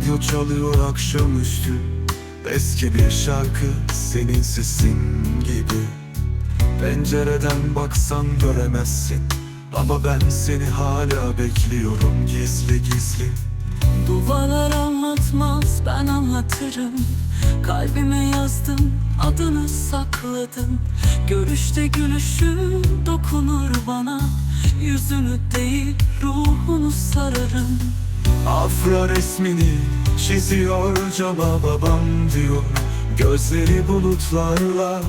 Radyo çalıyor akşamüstü. Eski bir şarkı senin sesin gibi. Pencereden baksan göremezsin. Ama ben seni hala bekliyorum gizli gizli. Duvarlar anlatmaz ben anlatırım. Kalbime yazdım adını sakladım Görüşte gülüşün dokunur bana. Yüzünü değil ruhunu sararım Afra resmini çiziyor cama babam diyor. Gözleri bulutlarla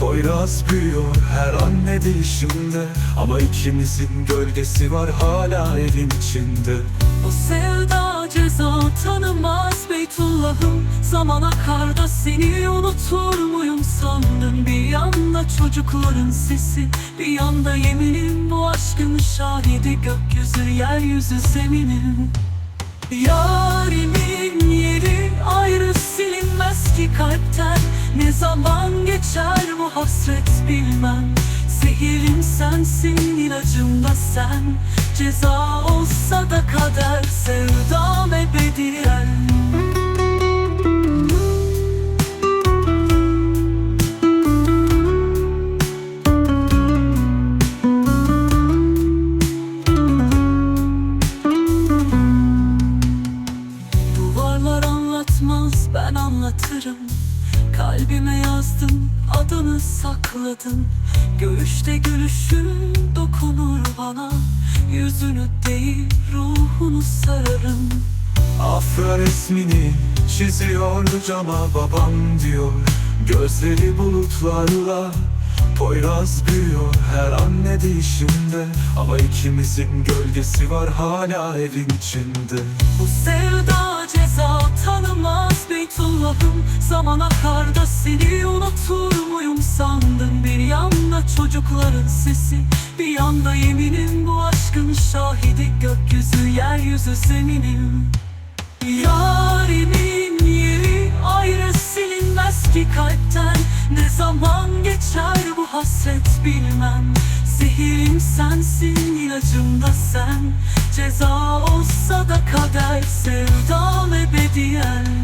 Poyraz büyüyor her anne değişimde Ama ikimizin gölgesi var hala evin içinde. O sevda ceza tanımaz Beytullah'ım. Zaman akar da seni unutur muyum sandın? Bir yanda çocukların sesi Bir yanda yeminim bu aşkın şahidi Gökyüzü yeryüzü zeminim Yarimin yeri ayrı silinmez ki kalpten. Ne zaman geçer bu hasret bilmem. Zehirim sensin ilacım da sen. Ceza olsa anlatmaz ben anlatırım. Kalbime yazdım adını sakladım Göğüşte gülüşün dokunur bana. Yüzünü değil ruhunu sararım. Afra resmini çiziyor cama babam diyor. Gözleri bulutlarla Poyraz büyüyor her anne değişimde Ama ikimizin gölgesi var hala evin içinde. Bu sevda ceza Beytullah'ım Zaman akar da seni unutur muyum sandın? Bir yanda çocukların sesi Bir yanda yeminim bu aşkın şahidi. Gökyüzü yeryüzü zeminim. Yarimin yeri ayrı silinmez ki kalpten. Ne zaman geçer bu hasret bilmem. Zehirim sensin ilacım da sen. Ceza olsa da kader sevdam ebediyen